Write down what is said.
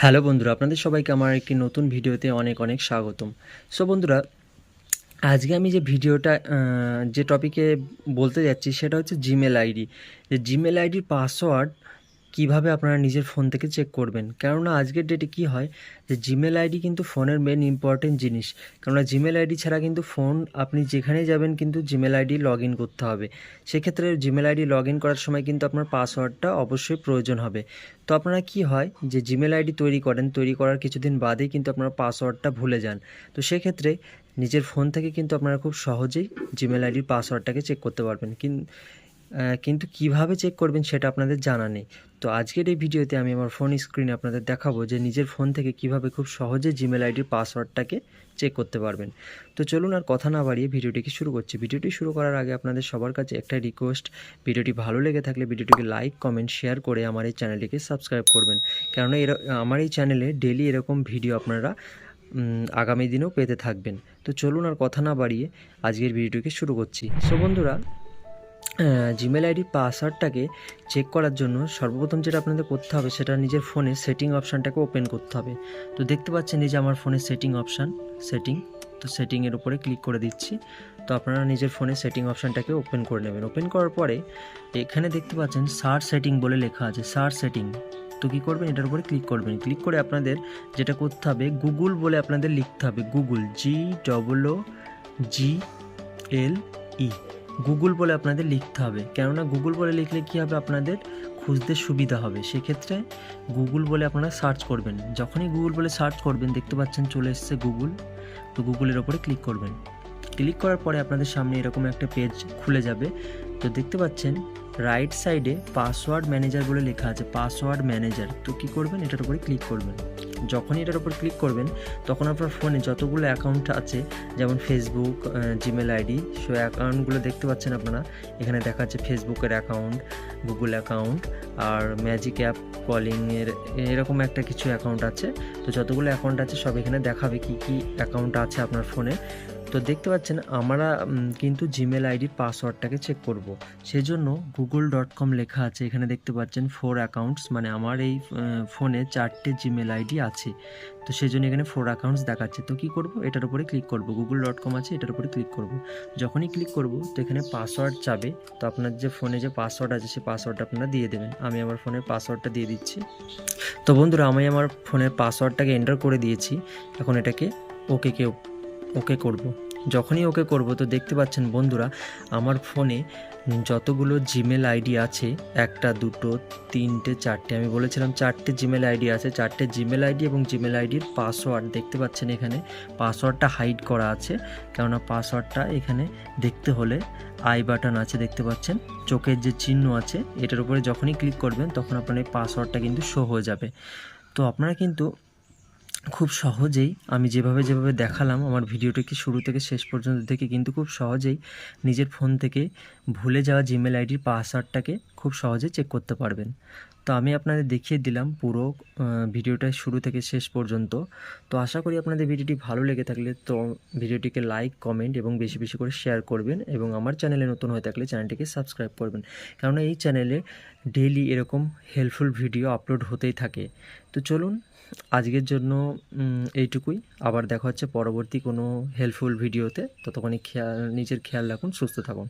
Hello বন্ধুরা, আপনাদের সবাইকে আমার একটি নতুন ভিডিওতে অনেক অনেক স্বাগতম। সো বন্ধুরা, আজকে আমি যে ভিডিওটা যে টপিকে বলতে যাচ্ছি সেটা হচ্ছে জিমেল আইডি যে জিমেল আইডির পাসওয়ার্ড কীভাবে আপনারা নিজের ফোন থেকে চেক করবেন? কেননা আজকের ডেটে কি হয় যে জিমেল আইডি কিন্তু ফোনের মেন ইম্পর্টেন্ট জিনিস। কেননা জিমেল আইডি ছাড়া কিন্তু ফোন আপনি যেখানেই যাবেন কিন্তু জিমেল আইডি লগ ইন করতে হবে। সেক্ষেত্রে জিমেল আইডি লগ ইন করার সময় কিন্তু আপনার পাসওয়ার্ডটা অবশ্যই প্রয়োজন হবে। তো আপনারা কি হয় যে জিমেল আইডি তৈরি করেন তৈরি করার কিছুদিন বাদেই কিন্তু আপনারা পাসওয়ার্ডটা ভুলে যান। তো সেক্ষেত্রে নিজের ফোন থেকে কিন্তু আপনারা খুব সহজেই জিমেল আইডির পাসওয়ার্ডটাকে চেক করতে পারবেন। কিন- আহ, কিন্তু কীভাবে চেক করবেন সেটা আপনাদের জানা নেই। তো আজকের এই ভিডিওতে আমি আমার ফোন স্ক্রিনে আপনাদের দেখাবো যে নিজের ফোন থেকে কীভাবে খুব সহজে জিমেল আইডির পাসওয়ার্ডটাকে চেক করতে পারবেন। তো চলুন আর কথা না বাড়িয়ে ভিডিওটিকে শুরু করছি। ভিডিওটি শুরু করার আগে আপনাদের সবার কাছে একটা রিকোয়েস্ট ভিডিওটি ভালো লেগে থাকলে ভিডিওটিকে লাইক কমেন্ট শেয়ার করে আমার এই চ্যানেলটিকে সাবস্ক্রাইব করবেন। কেননা এর, আমার এই চ্যানেলে ডেলি এরকম ভিডিও আপনারা আগামী দিনেও পেতে থাকবেন। তো চলুন আর কথা না বাড়িয়ে আজকের ভিডিওটিকে শুরু করছি। সো বন্ধুরা জিমেল আইডির পাসওয়ার্ডটাকে চেক করার জন্য সর্বপ্রথম যেটা আপনাদের করতে হবে সেটা নিজের ফোনে সেটিং অপশানটাকে ওপেন করতে হবে। তো দেখতে পাচ্ছেন এই যে আমার ফোনে সেটিং অপশান সেটিং তো সেটিংয়ের উপরে ক্লিক করে দিচ্ছি। তো আপনারা নিজের ফোনে সেটিং অপশানটাকে ওপেন করে নেবেন। ওপেন করার পরে এখানে দেখতে পাচ্ছেন সার্চ সেটিং বলে লেখা আছে সার্চ সেটিং তো কী করবেন? এটার উপরে ক্লিক করবেন। ক্লিক করে আপনাদের যেটা করতে হবে গুগল বলে আপনাদের লিখতে হবে Google G double G L E Google বলে আপনাদের লিখতে হবে। কেননা গুগল বলে লিখলে কী হবে? আপনাদের খুঁজতে সুবিধা হবে। সেক্ষেত্রে গুগল বলে আপনারা সার্চ করবেন। যখনই গুগল বলে সার্চ করবেন, দেখতে পাচ্ছেন চলে এসছে গুগল তো গুগলের ওপরে ক্লিক করবেন। ক্লিক করার পরে আপনাদের সামনে এরকম একটা পেজ খুলে যাবে। তো দেখতে পাচ্ছেন রাইট সাইডে পাসওয়ার্ড ম্যানেজার বলে লেখা আছে। পাসওয়ার্ড ম্যানেজার তো কী করবেন? এটার উপরে ক্লিক করবেন। যখনই এটার উপর ক্লিক করবেন, তখন আপনার ফোনে যতগুলো অ্যাকাউন্ট আছে, যেমন ফেসবুক জিমেল আইডি সো অ্যাকাউন্টগুলো দেখতে পাচ্ছেন আপনারা। এখানে দেখা যাচ্ছে ফেসবুকের অ্যাকাউন্ট গুগল অ্যাকাউন্ট আর ম্যাজিক অ্যাপ কলিংয়ের এরকম একটা কিছু অ্যাকাউন্ট আছে। তো যতগুলো অ্যাকাউন্ট আছে, সব এখানে দেখাবে কি কি অ্যাকাউন্ট আছে আপনার ফোনে তো দেখতে পাচ্ছেন, আমরা কিন্তু জিমেল আইডির পাসওয়ার্ডটাকে চেক করব। সেই জন্য গুগল ডট কম লেখা আছে, এখানে দেখতে পাচ্ছেন ফোর অ্যাকাউন্টস মানে আমার এই ফোনে চারটে জিমেল আইডি আছে। তো সেই জন্য এখানে ফোর অ্যাকাউন্টস দেখাচ্ছে। তো কী করব? এটার উপরে ক্লিক করব। গুগল ডট কম আছে, এটার উপরে ক্লিক করব। যখনই ক্লিক করব, তো এখানে পাসওয়ার্ড চাবে। তো আপনার যে ফোনে যে পাসওয়ার্ড আছে সেই পাসওয়ার্ডটা আপনারা দিয়ে দেবেন। আমি আমার ফোনের পাসওয়ার্ডটা দিয়ে দিচ্ছি। তো বন্ধুরা, আমি আমার ফোনের পাসওয়ার্ডটাকে এন্টার করে দিয়েছি। এখন এটাকে ওকে কে ওকে করব। যখনই ওকে করব তো দেখতে পাচ্ছেন বন্ধুরা, আমার ফোনে যতগুলো জিমেল আইডি আছে, একটা, দুটো, তিনটে, চারটে, আমি বলেছিলাম চারটে জিমেল আইডি আছে, চারটে জিমেল আইডি এবং জিমেল আইডির পাসওয়ার্ড দেখতে পাচ্ছেন এখানে পাসওয়ার্ডটা হাইড করা আছে, কেননা পাসওয়ার্ডটা এখানে দেখতে হলে আই বাটন আছে দেখতে পাচ্ছেন, চোখের যে চিহ্ন আছে, এটার উপরে যখনই ক্লিক করবেন, তখন আপনার এই পাসওয়ার্ডটা কিন্তু শো হয়ে যাবে তো আপনারা কিন্তু খুব সহজেই আমি যেভাবে যেভাবে দেখালাম, আমার ভিডিওটিকে শুরু থেকে শেষ পর্যন্ত দেখে কিন্তু খুব সহজেই নিজের ফোন থেকে ভুলে যাওয়া জিমেল আইডির পাসওয়ার্ডটাকে খুব সহজে চেক করতে পারবেন। তো আমি আপনাদের দেখিয়ে দিলাম পুরো ভিডিওটা শুরু থেকে শেষ পর্যন্ত। তো আশা করি আপনাদের ভিডিওটি ভালো লেগে থাকলে তো ভিডিওটিকে লাইক কমেন্ট এবং বেশি বেশি করে শেয়ার করবেন এবং আমার চ্যানেলে নতুন হয়ে থাকলে চ্যানেলটিকে সাবস্ক্রাইব করবেন। কেননা এই চ্যানেলে ডেইলি এরকম হেল্পফুল ভিডিও আপলোড হতেই থাকে। তো চলুন আজকের জন্য এইটুকুই। আবার দেখা হচ্ছে পরবর্তী কোনো হেল্পফুল ভিডিওতে ততক্ষণে খেয়াল, নিজের খেয়াল রাখুন, সুস্থ থাকুন।